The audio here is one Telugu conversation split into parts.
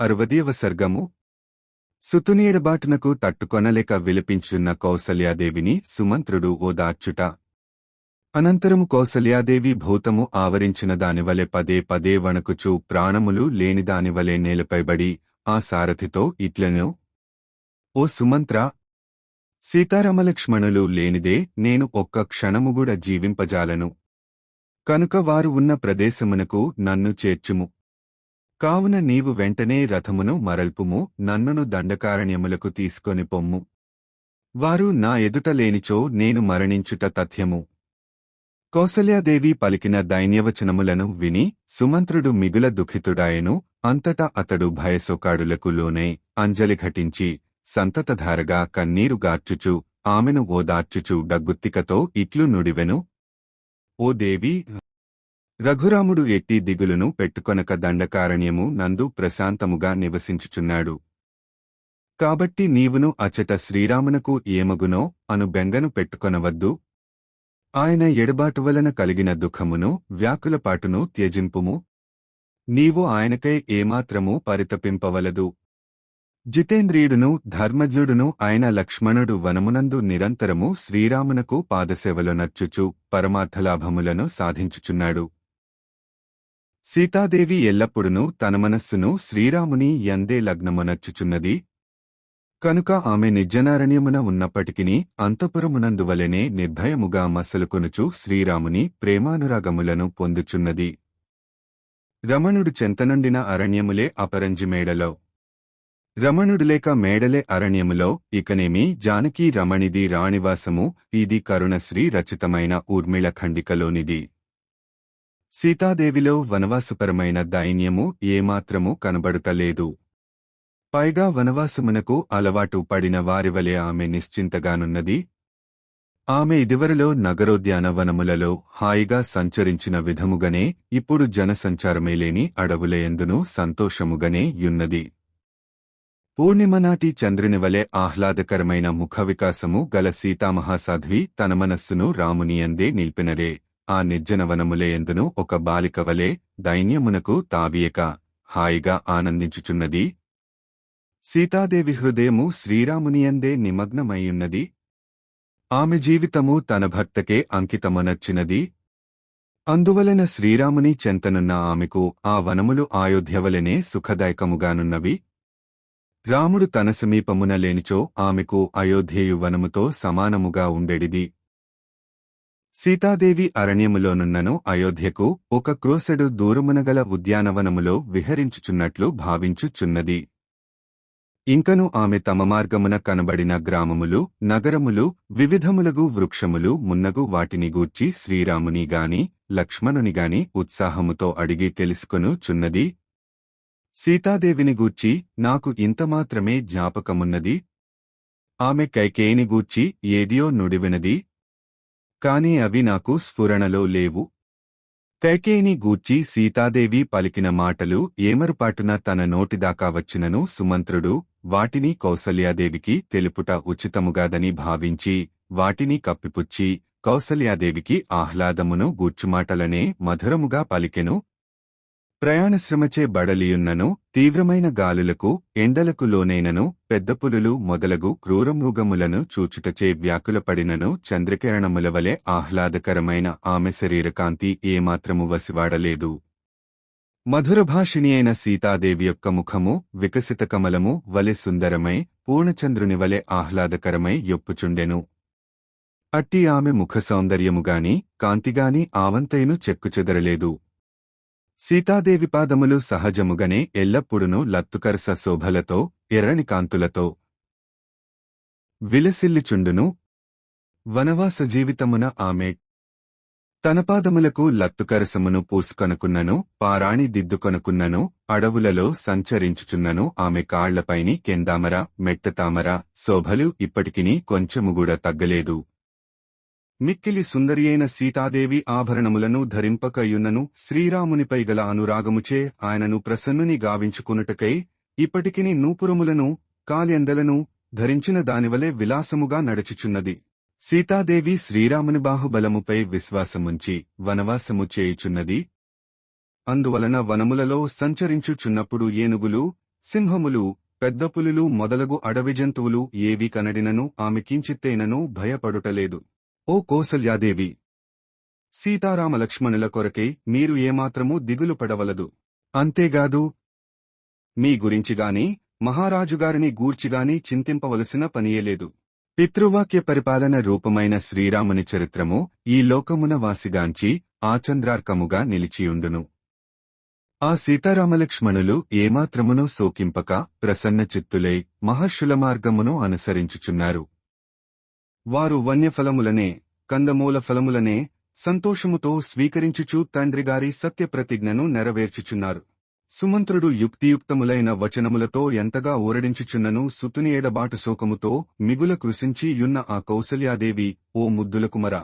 అరవదేవ సర్గము. సుతునీడబాటునకు తట్టుకొనలేక విలపించున్న కౌసల్యాదేవిని సుమంత్రుడు ఓదార్చుట. అనంతరము కౌసల్యాదేవి భూతము ఆవరించిన దానివలె పదే పదే వణకుచూ ప్రాణములు లేని దానివలె నేలపైబడి ఆ సారథితో ఇట్లను. ఓ సుమంత్ర! సీతారామలక్ష్మణులు లేనిదే నేను ఒక్క క్షణముగూడ జీవింపజాలను. కనుక వారు ఉన్న ప్రదేశమునకు నన్ను చేర్చుము. కావున నీవు వెంటనే రథమును మరల్పుము నన్నును దండకారణ్యములకు తీసుకొని పొమ్ము. వారు నా ఎదుట లేనిచో నేను మరణించుట తథ్యము. కౌసల్యాదేవి పలికిన దైన్యవచనములను విని సుమంత్రుడు మిగుల దుఃఖితుడాయెను అంతటా అతడు భయసోకాడులకు లోనై అంజలి ఘటించి సంతతధారగా కన్నీరు గార్చుచు ఆమెను ఓదార్చుచు డగ్గుత్తికతో ఇట్లు నుడివెను. ఓ దేవి! రఘురాముడు ఎట్టి దిగులును పెట్టుకొనక దండకారణ్యము నందు ప్రశాంతముగా నివసించుచున్నాడు. కాబట్టి నీవును అచట శ్రీరామునకు ఏమగునో అను బెంగను పెట్టుకొనవద్దు. ఆయన ఎడబాటు వలన కలిగిన దుఃఖమును వ్యాకులపాటును త్యజింపుము. నీవు ఆయనకై ఏమాత్రమూ పరితపింపవలదు. జితేంద్రియుడును ధర్మజ్ఞుడును ఆయన లక్ష్మణుడు వనమునందు నిరంతరము శ్రీరామునకు పాదసేవలు నచ్చుచు పరమార్థలాభములను సాధించుచున్నాడు. సీతాదేవి ఎల్లప్పుడునూ తన మనస్సును శ్రీరాముని యందే లగ్నమనర్చుచున్నది. కనుక ఆమె నిర్జనారణ్యమున ఉన్నప్పటికిని అంతపురమునందువలెనే నిర్భయముగా మసలుకొనుచు శ్రీరాముని ప్రేమానురాగములను పొందుచున్నది. రమణుడు చెంతనుండిన అరణ్యములే అపరంజి మేడలో. రమణుడు లేక మేడలే అరణ్యములో ఇకనేమి జానకీ రమణిది రాణివాసము ఇది కరుణశ్రీ రచితమైన ఊర్మిళ ఖండికలోనిది. సీతాదేవిలో వనవాసపరమైన దైన్యము ఏమాత్రము కనబడుటలేదు. పైగా వనవాసమునకు అలవాటు పడిన వారివలె ఆమె నిశ్చింతగానున్నది. ఆమె ఇదివరలో నగరోద్యానవనములలో హాయిగా సంచరించిన విధముగనే ఇప్పుడు జనసంచారమే లేని అడవులయందును సంతోషముగనే యున్నది. పూర్ణిమనాటి చంద్రునివలె ఆహ్లాదకరమైన ముఖవికాసము గల సీతామహాసాధ్వి తన మనస్సును రామునియందే నిల్పినదే. ఆ నిర్జనవనములేయందును ఒక బాలిక వలె దైన్యమునకు తావియక హాయిగా ఆనందించుచున్నది. సీతాదేవి హృదయము శ్రీరామునియందే నిమగ్నమయ్యున్నది. ఆమె జీవితము తన భర్తకే అంకితమునర్చినది. అందువలన శ్రీరాముని చెంతనున్న ఆమెకు ఆ వనములు ఆయోధ్యవలనే సుఖదాయకముగానున్నవి. రాముడు తన సమీపమున లేనిచో ఆమెకు అయోధ్యయు వనముతో సమానముగా ఉండెడిది. సీతాదేవి అరణ్యములోనున్నను అయోధ్యకు ఒక క్రోసెడు దూరమునగల ఉద్యానవనములో విహరించుచున్నట్లు భావించుచున్నది. ఇంకను ఆమె తమ మార్గమున కనబడిన గ్రామములు నగరములు వివిధములగు వృక్షములు మున్నగు వాటిని గూర్చి శ్రీరాముని గాని ఉత్సాహముతో అడిగి తెలుసుకొను చున్నది. సీతాదేవిని గూర్చి నాకు ఇంతమాత్రమే జ్ఞాపకమున్నది. ఆమె కైకేయిని గూర్చి ఏదియో నుడివినది. కాని అవి నాకు స్ఫురణలో లేవు. కైకేయిని గూర్చి సీతాదేవి పలికిన మాటలు ఏమరుపాటున తన నోటిదాకా వచ్చినను సుమంత్రుడు వాటిని కౌసల్యాదేవికి తెలుపుట ఉచితముగాదని భావించి వాటిని కప్పిపుచ్చి కౌసల్యాదేవికి ఆహ్లాదమును గూర్చుమాటలనే మధురముగా పలికెను ప్రయాణశ్రమచే బడలియున్నను తీవ్రమైన గాలులకు ఎండలకు లోనైనను పెద్ద పులులు మొదలగు క్రూరమృగములను చూచుటచే వ్యాకులపడినను చంద్రకిరణముల వలె ఆహ్లాదకరమైన ఆమె శరీరకాంతి ఏమాత్రము వసివాడలేదు. మధురభాషిణి అయిన సీతాదేవి యొక్క ముఖము వికసిత కమలము వలె సుందరమై పూర్ణచంద్రుని వలె ఆహ్లాదకరమై యొప్పుచుండెను. అట్టి ఆమె ముఖ సౌందర్యముగాని కాంతిగాని ఆవంతైను చెక్కుచెదరలేదు. సీతాదేవి పాదములు సహజముగనే ఎల్లప్పుడునూ లత్తుకరస శోభలతో ఎర్రని కాంతులతో విలసిల్లిచుండును. వనవాస జీవితమున ఆమె తన పాదములకు లత్తుకరసమును పూసుకొనుకున్నను పారాణి దిద్దుకొనుకున్నను అడవులలో సంచరించుచున్నను. ఆమె కాళ్ళపైని కెందామర మెట్టతామర శోభలు ఇప్పటికినీ కొంచెముగూడ తగ్గలేదు. మిక్కిలి సుందరియైన సీతాదేవి ఆభరణములను ధరింపకయున్నను శ్రీరామునిపై గల అనురాగముచే ఆయనను ప్రసన్నుని గావించుకునుటకై ఇప్పటికిని నూపురములను కాల్యందలను ధరించిన దానివలే విలాసముగా నడుచుచున్నది. సీతాదేవి శ్రీరాముని బాహుబలముపై విశ్వాసముంచి వనవాసము చేయుచున్నది. అందువలన వనములలో సంచరించుచున్నప్పుడు ఏనుగులు సింహములు పెద్ద పులులు మొదలగు అడవి జంతువులు ఏవి కనడినను ఆమె కించిత్తేనను భయపడుటలేదు. ఓ కౌసల్యాదేవి! సీతారామలక్ష్మణుల కొరకై మీరు ఏమాత్రమూ దిగులు పడవలదు. అంతేగాదు మీ గురించిగాని మహారాజుగారిని గూర్చిగాని చింతింపవలసిన పనియేలేదు. పితృవాక్య పరిపాలన రూపమైన శ్రీరాముని చరిత్రము ఈ లోకమున వాసిగాంచి ఆచంద్రార్కముగా నిలిచియుండును. ఆ సీతారామలక్ష్మణులు ఏమాత్రమునో శోకింపక ప్రసన్న చిత్తులై మహర్షుల మార్గమును అనుసరించుచున్నారు. వారు వన్యఫలములనే కందమూల ఫలములనే సంతోషముతో స్వీకరించుచు తండ్రిగారి సత్యప్రతిజ్ఞను నెరవేర్చుచున్నారు. సుమంత్రుడు యుక్తియుక్తములైన వచనములతో ఎంతగా ఊరడించుచున్నను సుతుని ఎడబాటు శోకముతో మిగుల కృషించి యున్న ఆ కౌసల్యాదేవి ఓ ముద్దులకుమరా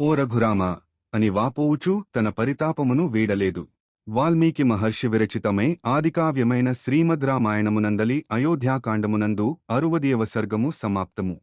ఓ రఘురామ! అని వాపోవుచూ తన పరితాపమును వీడలేదు. వాల్మీకి మహర్షి విరచితమై ఆదికావ్యమైన శ్రీమద్ రామాయణమునందలి అయోధ్యాకాండమునందు అరువదియవ సర్గము సమాప్తము.